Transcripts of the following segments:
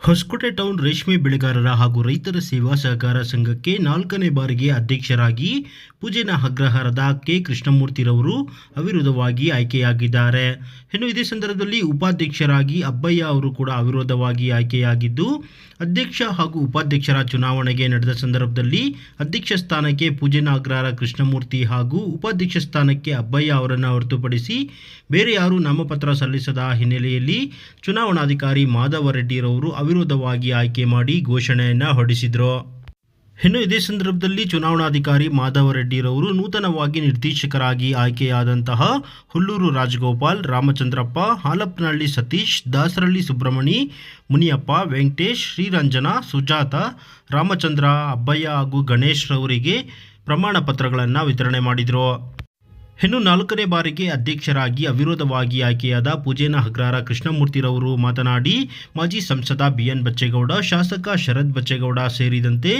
Hosakote town ರೇಷ್ಮೆ ಬೆಳೆಗಾರರ ಹಾಗೂ ರೈತರ ಸೇವಾ ಸಹಕಾರ ಸಂಘಕ್ಕೆ ನಾಲ್ಕನೇ ಬಾರಿಗೆ ಅಧ್ಯಕ್ಷರಾಗಿ ಪೂಜೆನ ಅಗ್ರಹಾರದ ಕೆ. ಕೃಷ್ಣಮೂರ್ತಿರವರು ಅವಿರೋಧವಾಗಿ ಆಯ್ಕೆಯಾಗಿದ್ದಾರೆ. ಇನ್ನು ಇದೇ ಸಂದರ್ಭದಲ್ಲಿ ಉಪಾಧ್ಯಕ್ಷರಾಗಿ ಅಬ್ಬಯ್ಯ ಅವರು ಕೂಡ ಅವಿರೋಧವಾಗಿ ಆಯ್ಕೆಯಾಗಿದ್ದು, ಅಧ್ಯಕ್ಷ ಹಾಗೂ ಉಪಾಧ್ಯಕ್ಷರ ಚುನಾವಣೆಗೆ ನಡೆದ ಸಂದರ್ಭದಲ್ಲಿ ಅಧ್ಯಕ್ಷ ಸ್ಥಾನಕ್ಕೆ ಪೂಜೆನ ಅಗ್ರಹಾರ ಕೃಷ್ಣಮೂರ್ತಿ ಹಾಗೂ ಉಪಾಧ್ಯಕ್ಷ ಸ್ಥಾನಕ್ಕೆ ಅಬ್ಬಯ್ಯ ಅವರನ್ನು ಹೊರತುಪಡಿಸಿ ಬೇರೆ ಯಾರೂ ನಾಮಪತ್ರ ಸಲ್ಲಿಸದ ಹಿನ್ನೆಲೆಯಲ್ಲಿ ಚುನಾವಣಾಧಿಕಾರಿ ಮಾಧವ ರೆಡ್ಡಿರವರು ಅವಿರೋಧವಾಗಿ ಆಯ್ಕೆ ಮಾಡಿ ಘೋಷಣೆಯನ್ನು ಹೊರಡಿಸಿದರು. ಇನ್ನು ಇದೇ ಸಂದರ್ಭದಲ್ಲಿ ಚುನಾವಣಾಧಿಕಾರಿ ಮಾಧವ ರೆಡ್ಡಿರವರು ನೂತನವಾಗಿ ನಿರ್ದೇಶಕರಾಗಿ ಆಯ್ಕೆಯಾದಂತಹ ಹುಲ್ಲೂರು ರಾಜಗೋಪಾಲ್, ರಾಮಚಂದ್ರಪ್ಪ, ಹಾಲಪ್ಪನಹಳ್ಳಿ ಸತೀಶ್ ದಾಸರಳ್ಳಿ ಸುಬ್ರಹ್ಮಣಿ, ಮುನಿಯಪ್ಪ, ವೆಂಕಟೇಶ್, ಶ್ರೀರಂಜನ, ಸುಜಾತ, ರಾಮಚಂದ್ರ, ಅಬ್ಬಯ್ಯ ಹಾಗೂ ಗಣೇಶ್ ರವರಿಗೆ ಪ್ರಮಾಣ ಪತ್ರಗಳನ್ನು ವಿತರಣೆ ಮಾಡಿದರು. ಇನ್ನು ನಾಲ್ಕನೇ ಬಾರಿಗೆ ಅಧ್ಯಕ್ಷರಾಗಿ ಅವಿರೋಧವಾಗಿ ಆಯ್ಕೆಯಾದ ಪೂಜೇನ ಹಗ್ರಾರ ಕೃಷ್ಣಮೂರ್ತಿರವರು ಮಾತನಾಡಿ, ಮಾಜಿ ಸಂಸದ ಬಿಎನ್ ಬಚ್ಚೇಗೌಡ, ಶಾಸಕ ಶರದ್ ಬಚ್ಚೇಗೌಡ ಸೇರಿದಂತೆ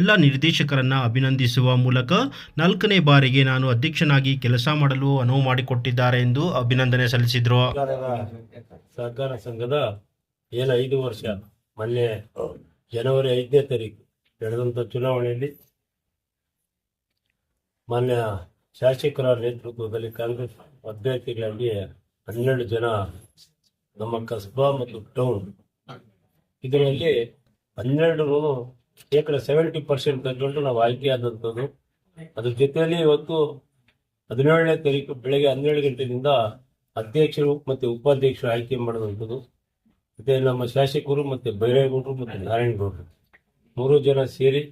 ಎಲ್ಲ ನಿರ್ದೇಶಕರನ್ನ ಅಭಿನಂದಿಸುವ ಮೂಲಕ ನಾಲ್ಕನೇ ಬಾರಿಗೆ ನಾನು ಅಧ್ಯಕ್ಷನಾಗಿ ಕೆಲಸ ಮಾಡಲು ಅನುವು ಮಾಡಿಕೊಟ್ಟಿದ್ದಾರೆ ಎಂದು ಅಭಿನಂದನೆ ಸಲ್ಲಿಸಿದರು. ಸಹಕಾರ ಸಂಘದ ಏನು ಐದು ವರ್ಷ, ಮೊನ್ನೆ ಜನವರಿ ಐದನೇ ತಾರೀಕು ನಡೆದಂಥ ಚುನಾವಣೆಯಲ್ಲಿ ಮಾನ್ಯ ಶಾಸಕರ ನೇತೃತ್ವದಲ್ಲಿ ಕಾಂಗ್ರೆಸ್ ಅಭ್ಯರ್ಥಿಗಳಲ್ಲಿ ಹನ್ನೆರಡು ಜನ ನಮ್ಮ ಕಸ್ಬಾ ಮತ್ತು ಟೌನ್. ಇದರಲ್ಲಿ ಹನ್ನೆರಡು ಶೇಕಡ ಸೆವೆಂಟಿ ಪರ್ಸೆಂಟ್ ತಗೊಂಡು ನಾವು ಆಯ್ಕೆ ಆದಂಥದ್ದು. ಅದ್ರ ಜೊತೆಯಲ್ಲಿ ಇವತ್ತು ಹದಿನೇಳನೇ ತಾರೀಕು ಬೆಳಗ್ಗೆ ಹನ್ನೆರಡು ಗಂಟೆಯಿಂದ ಅಧ್ಯಕ್ಷರು ಮತ್ತು ಉಪಾಧ್ಯಕ್ಷರು ಆಯ್ಕೆ ಮಾಡುವಂಥದ್ದು. ಮತ್ತೆ ನಮ್ಮ ಶಾಸಕರು ಮತ್ತು ಬೈರೇಗೌಡರು ಮತ್ತು ನಾರಾಯಣಗೌಡರು. ಮೂರು ಜನ ಸೇರಿ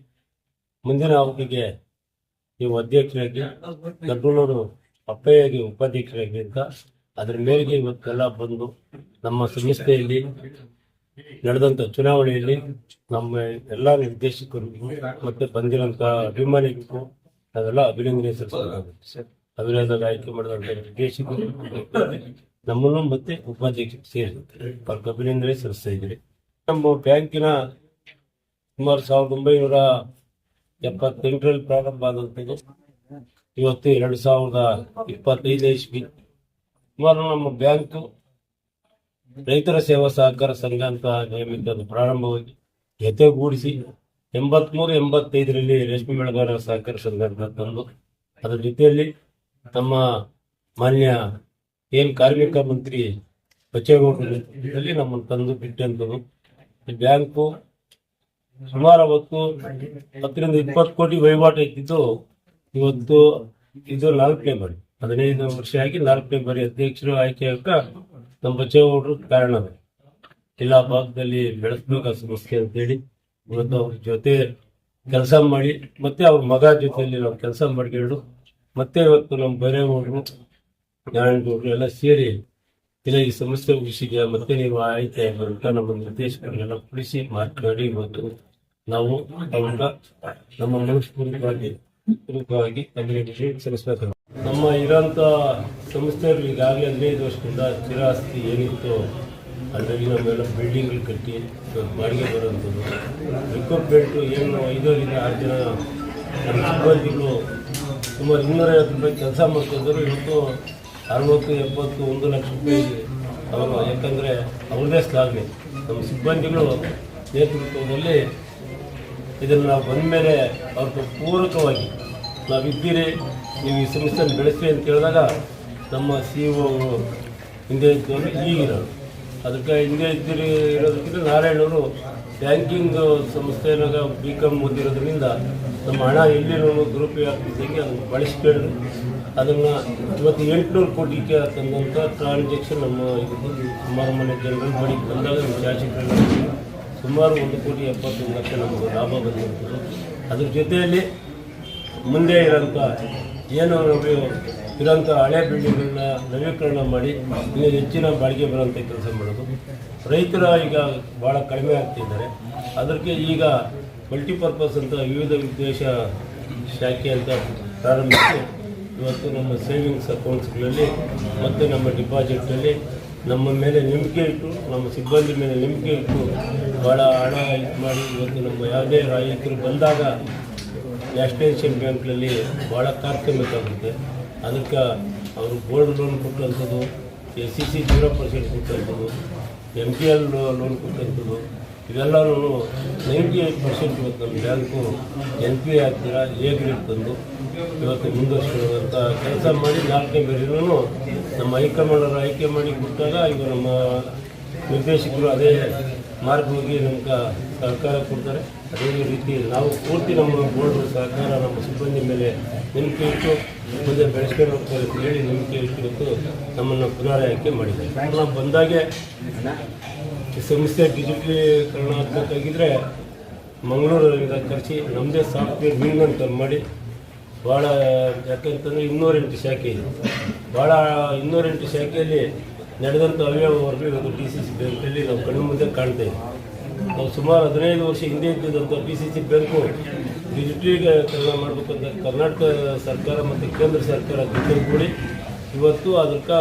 ಮುಂದಿನ ಅವಧಿಗೆ ನೀವು ಅಧ್ಯಕ್ಷರಾಗಿ ಕಂಟ್ರೋಲರು ಅಪ್ಪಯ್ಯಗೆ ಉಪಾಧ್ಯಕ್ಷರಾಗಿ ಅಂತ ಅದ್ರ ಮೇರೆಗೆ ಇವತ್ತೆಲ್ಲ ಬಂದು ನಮ್ಮ ಸಂಸ್ಥೆಯಲ್ಲಿ ನಡೆದಂತ ಚುನಾವಣೆಯಲ್ಲಿ ನಮ್ಮ ಎಲ್ಲ ನಿರ್ದೇಶಕರು ಮತ್ತೆ ಬಂದಿರೋಂಥ ಅಭಿಮಾನಿಗಳಿಗೂ ಅದೆಲ್ಲ ಅಭಿನಂದನೆ ಅಭಿನಂದನೆ ಆಯ್ಕೆ ಮಾಡಿದಂತ ನಿರ್ದೇಶಕರು ನಮ್ಮನ್ನು ಮತ್ತೆ ಉಪಾಧ್ಯಕ್ಷ ಸೇರಿದ್ದಾರೆ ಅವ್ರಿಗೆ ಅಭಿನಂದನೆ ಸಲ್ಲಿಸ್ತಾ ಇದ್ದೀರಿ ನಮ್ಮ ಬ್ಯಾಂಕಿನ ಸುಮಾರು ಸಾವಿರದ ಒಂಬೈನೂರ ಎಪ್ಪತ್ತೆಂಟರಲ್ಲಿ ಪ್ರಾರಂಭ ಆದಂಥದ್ದು. ಇವತ್ತು ಎರಡು ಸಾವಿರದ ಇಪ್ಪತ್ತೈದು ಇಸ್ವಿ. ಸುಮಾರು ನಮ್ಮ ಬ್ಯಾಂಕು ರೈತರ ಸೇವಾ ಸಹಕಾರ ಸಂಘ ಅಂತ ಅದು ಪ್ರಾರಂಭವಾಗಿ ಜೊತೆಗೂಡಿಸಿ ಎಂಬತ್ಮೂರು ಎಂಬತ್ತೈದರಲ್ಲಿ ರೇಷ್ಮೆ ಬೆಳೆಗಾರರ ಸಹಕಾರ ಸಂಘ ಅಂತ ತಂದು, ಅದರ ಜೊತೆಯಲ್ಲಿ ನಮ್ಮ ಮಾನ್ಯ ಏನ್ ಕಾರ್ಮಿಕ ಮಂತ್ರಿ ಬಚ್ಚೇಗೌಡರಲ್ಲಿ ನಮ್ಮನ್ನು ತಂದು ಬಿಟ್ಟಂಥದ್ದು ಬ್ಯಾಂಕು ಸುಮಾರು ಅವತ್ತು ಹತ್ತರಿಂದ ಇಪ್ಪತ್ತು ಕೋಟಿ ವಹಿವಾಟು ಇದ್ದಿದ್ದು ಇವತ್ತು ಇದು ನಾಲ್ಕನೇ ಬಾರಿ ಹದಿನೈದು ವರ್ಷ ಆಗಿ ನಾಲ್ಕನೇ ಬಾರಿ ಅಧ್ಯಕ್ಷರು ಆಯ್ಕೆ ನಮ್ಮ ಬಚ್ಚೇಗೌಡರು ಕಾರಣ ಎಲ್ಲ ಭಾಗದಲ್ಲಿ ಬೆಳೆಸ್ಬೇಕು ಅಂತ ಅಂತೇಳಿ ಇವತ್ತು ಅವ್ರ ಜೊತೆ ಕೆಲಸ ಮಾಡಿ, ಮತ್ತೆ ಅವ್ರ ಮಗ ಜೊತೆಯಲ್ಲಿ ನಾವು ಕೆಲಸ ಮಾಡ್ಕೊಂಡು, ಮತ್ತೆ ಇವತ್ತು ನಮ್ಮ ಬೈರೇಗೌಡರು ನಾರಾಯಣಗೌಡರು ಎಲ್ಲ ಸೇರಿ ಇಲ್ಲ ಈ ಸಮಸ್ಯೆ ಉಳಿಸಿದ್ಯಾ ಮತ್ತೆ ನೀವು ಆಯ್ತ ಅಂತ ನಮ್ಮ ನಿರ್ದೇಶಕರನ್ನೆಲ್ಲ ಕುಳಿಸಿ ಮಾತನಾಡಿ ಇವತ್ತು ನಾವು ಅವರ ನಮ್ಮ ಮನಸ್ಪೂರ್ವಕವಾಗಿ ಪೂರ್ವಕವಾಗಿ ನಮಗೆ ಸಲ್ಲಿಸಬೇಕು. ನಮ್ಮ ಇರೋಂಥ ಸಂಸ್ಥೆಗಳು ಈಗಾಗಲೇ ಹದಿನೈದು ವರ್ಷದಿಂದ ಸ್ಥಿರಾಸ್ತಿ ಏನಿತ್ತು ಅದರಲ್ಲಿ ನಮ್ಮೆಲ್ಲ ಬಿಲ್ಡಿಂಗ್ಗಳು ಕಟ್ಟಿ ಬಾಡಿಗೆ ಬರೋಂಥದ್ದು ರಿಕ್ವೈರ್ಮೆಂಟು ಏನು ಐದರಿಂದ ಆರು ಜನ ಸಿಬ್ಬಂದಿಗಳು ಸುಮಾರು ಇನ್ನೂರೈವತ್ತು ರೂಪಾಯಿ ಕೆಲಸ ಮಾಡ್ತಿದ್ದರು ಇವತ್ತು ಅರವತ್ತು, ಎಪ್ಪತ್ತು, ಒಂದು ಲಕ್ಷ ರೂಪಾಯಿ ಅವರು ಯಾಕಂದರೆ ಅವ್ರದೇ ಶ್ಲಾಘನೆ. ನಮ್ಮ ಸಿಬ್ಬಂದಿಗಳು ನೇತೃತ್ವದಲ್ಲಿ ಇದನ್ನು ನಾವು ಬಂದ ಮೇಲೆ ಅವ್ರಿಗೆ ಪೂರಕವಾಗಿ ನಾವಿದ್ದೀರಿ. ನೀವು ಈ ಸಂಸ್ಥೆಯನ್ನು ಬೆಳೆಸಿ ಅಂತ ಹೇಳಿದಾಗ ನಮ್ಮ ಸಿ ಒ ಹಿಂದೆ ಇದ್ದವರು ಈಗಿರೋರು. ಅದಕ್ಕೆ ಹಿಂದೆ ಇದ್ದೀರಿ ಇರೋದಕ್ಕಿಂತ ನಾರಾಯಣವರು ಬ್ಯಾಂಕಿಂಗ್ ಸಂಸ್ಥೆನಾಗ ಬಿ ಕಾಮ್ ಓದಿರೋದ್ರಿಂದ ನಮ್ಮ ಹಣ ಎಲ್ಲಿರೋ ದುರುಪಯೋಗ ಆಗ್ತಿದ್ದಂಗೆ ಅದನ್ನು ಬಳಸ್ಕೊಂಡು ಅದನ್ನು ಇವತ್ತು ಎಂಟುನೂರು ಕೋಟಿಗೆ ತಂದಂಥ ಟ್ರಾನ್ಸಾಕ್ಷನ್ ನಮ್ಮ ಇದರಲ್ಲಿ ಸುಮಾರು ಮನೆ ಜನರು ಮಾಡಿ ಬಂದಾಗ ನಮ್ಮ ಶಾಸಕರಲ್ಲಿ ಸುಮಾರು ಒಂದು ಕೋಟಿ ಎಪ್ಪತ್ತೊಂದು ಲಕ್ಷ ನಮಗೆ ಲಾಭ ಬಂದಿರ್ತದೆ. ಅದ್ರ ಜೊತೆಯಲ್ಲಿ ಮುಂದೆ ಇರೋಂಥ ಏನು ನಾವು ಇರೋಂಥ ಹಳೆ ಬಿಲ್ಡಿಂಗ್ಗಳನ್ನ ನವೀಕರಣ ಮಾಡಿ ಇನ್ನೂ ಹೆಚ್ಚಿನ ಬಾಡಿಗೆ ಬರೋಂಥ ಕೆಲಸ ಮಾಡೋದು. ರೈತರ ಈಗ ಭಾಳ ಕಡಿಮೆ ಆಗ್ತಿದ್ದಾರೆ ಅದಕ್ಕೆ ಈಗ ಮಲ್ಟಿಪರ್ಪಸ್ ಅಂತ ವಿವಿಧ ಉದ್ದೇಶ ಶಾಖೆ ಅಂತ ಪ್ರಾರಂಭಿಸಿ, ಇವತ್ತು ನಮ್ಮ ಸೇವಿಂಗ್ಸ್ ಅಕೌಂಟ್ಸ್ಗಳಲ್ಲಿ ಮತ್ತು ನಮ್ಮ ಡಿಪಾಸಿಟ್ನಲ್ಲಿ ನಮ್ಮ ಮೇಲೆ ನಂಬಿಕೆ ಇಟ್ಟು, ನಮ್ಮ ಸಿಬ್ಬಂದಿ ಮೇಲೆ ನಂಬಿಕೆ ಇಟ್ಟು ಭಾಳ ಹಣ ಇದು ಮಾಡಿ ಇವತ್ತು ನಮ್ಮ ಯಾವುದೇ ರೈತರು ಬಂದಾಗ ನ್ಯಾಷನಲೈಸೇಷನ್ ಬ್ಯಾಂಕ್ನಲ್ಲಿ ಭಾಳ ಕಾರ್ಯಕ್ರಮಕ್ಕಾಗುತ್ತೆ. ಅದಕ್ಕೆ ಅವರು gold loan ಕೊಟ್ಟಂಥದ್ದು S C C zero percent ಕೊಟ್ಟಂಥದ್ದು M P L loan ಕೊಟ್ಟಂಥದ್ದು ಇವೆಲ್ಲರೂ ನೈಂಟಿ ಏಟ್ ಪರ್ಸೆಂಟ್ ಇವತ್ತು ನಮ್ಮ ಬ್ಯಾಂಕು ಎನ್ ಪಿ ಆಗ್ತೀರ ಎ ಗ್ರೇಡ್ ತಂದು ಇವತ್ತು ಮುಂದುವರಿಸಿರುವಂಥ ಕೆಲಸ ಮಾಡಿ ನಾಲ್ಕನೇ ಬೇರೆನೂ ನಮ್ಮ ಹೈಕಮಾಂಡರ್ ಆಯ್ಕೆ ಮಾಡಿ ಕೊಟ್ಟಾಗ ಇವರು ನಮ್ಮ ನಿರ್ದೇಶಕರು ಅದೇ ಮಾರ್ಗವಾಗಿ ನಮ್ಗೆ ಸಹಕಾರ ಕೊಡ್ತಾರೆ. ಅದೇ ರೀತಿ ನಾವು ಪೂರ್ತಿ ನಮ್ಮ ಬೋರ್ಡ್ ಸಹಕಾರ ನಮ್ಮ ಸಿಬ್ಬಂದಿ ಮೇಲೆ ನಂಬಿಕೆ ಇಟ್ಟು ಮುಂದೆ ಬೆಳೆಸ್ಕೊಂಡು ಹೋಗ್ತಾರೆ ಅಂತ ಹೇಳಿ ನಂಬಿಕೆ ಇಟ್ಟು ನಮ್ಮನ್ನು ಪುನರ್ ಆಯ್ಕೆ ಮಾಡಿದ್ದಾರೆ. ನಾವು ಬಂದಾಗೆ ಸಂಸ್ಥೆ ಡಿಜಿಟಲೀಕರಣ ಆಗಬೇಕಾಗಿದ್ರೆ ಮಂಗಳೂರಿಂದ ಕರೆಸಿ ನಮ್ಮದೇ ಸಾಫ್ಟ್ವೇರ್ ವಿಂಗ್ ಅಂತ ಮಾಡಿ ಭಾಳ ಯಾಕಂತಂದರೆ ಇನ್ನೂರೆಂಟು ಶಾಖೆ ಇದೆ. ಭಾಳ ಇನ್ನೂರೆಂಟು ಶಾಖೆಯಲ್ಲಿ ನಡೆದಂಥ ಅವ್ಯವಹಾರಗಳು ಇವತ್ತು ಡಿ ಸಿ ಸಿ ಬ್ಯಾಂಕಲ್ಲಿ ನಾವು ಕಣ್ಣು ಮುಂದೆ ಕಾಣ್ತೇವೆ ನಾವು ಸುಮಾರು ಹದಿನೈದು ವರ್ಷ ಹಿಂದೆ ಇದ್ದಿದ್ದಂಥ ಡಿ ಸಿ ಸಿ ಬ್ಯಾಂಕು ಡಿಜಿಟಲೀಕರಣ ಮಾಡಬೇಕಂತ ಕರ್ನಾಟಕ ಸರ್ಕಾರ ಮತ್ತು ಕೇಂದ್ರ ಸರ್ಕಾರ ಜೊತೆ ಕೂಡಿ ಇವತ್ತು ಅದಕ್ಕೆ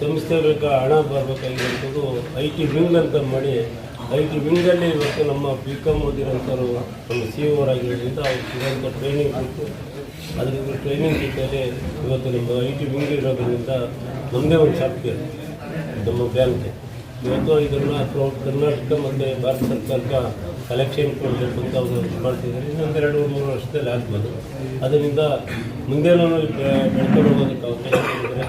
ಸಂಸ್ಥೆಗಳಿಗೆ ಹಣ ಬರಬೇಕಾಗಿರುವಂಥದ್ದು ಐ ಟಿ ವಿಂಗ್ ಅಂತ ಮಾಡಿ ಐ ಟಿ ವಿಂಗಲ್ಲಿ ಇವತ್ತು ನಮ್ಮ ಬಿ ಕಾಮ್ ಓದಿರೋಂಥವ್ರು ನಮ್ಮ ಸಿ ಅವರಾಗಿರೋದ್ರಿಂದ ಅವ್ರು ಸಿಗೋಂಥ ಟ್ರೈನಿಂಗ್ ಕೊಟ್ಟು ಅದರಿಂದ ಟ್ರೈನಿಂಗ್ ಇದ್ದರೆ ಇವತ್ತು ನಮ್ಮ ಐ ಟಿ ವಿಂಗ್ ಇರೋದ್ರಿಂದ ನಮ್ಮದೇ ಒಂದು ಸಾಫ್ಟ್ವೇರ್ ನಮ್ಮ ಬ್ಯಾಂಕ್ ಇವತ್ತು ಇದನ್ನು ಕರ್ನಾಟಕ ಮತ್ತು ಭಾರತ ಸರ್ಕಾರಕ್ಕೆ ಕಲೆಕ್ಷನ್ ಕೊಡಬೇಕು ಅಂತ ಅವರು ಮಾಡ್ತಿದ್ದಾರೆ. ಇನ್ನೊಂದು ಎರಡು ಮೂರು ವರ್ಷದಲ್ಲಿ ಆಗ್ಬೋದು. ಅದರಿಂದ ಮುಂದೇನೂ ಬೆಳ್ಕೊಂಡು ಹೋಗೋದಕ್ಕೆ ಅವಕಾಶ ಇದ್ದರೆ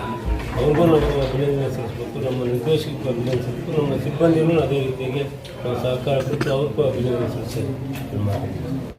ಅವ್ರಿಗೂ ನಾವು ಅಭಿನಂದನೆ ಸಲ್ಲಿಸಬೇಕು. ನಮ್ಮ ನಿರ್ದೇಶಕರಿಗೂ ಅಭಿನಂದನೆ ಸಲ್ಲಿಸಬೇಕು ನಮ್ಮ ಸಿಬ್ಬಂದಿನೂ ಅದೇ ರೀತಿಯಾಗಿ ನಾವು ಸಹಕಾರ ಕೊಟ್ಟು ಅವ್ರಿಗೂ ಅಭಿನಂದನೆ ಸಲ್ಲಿಸಿ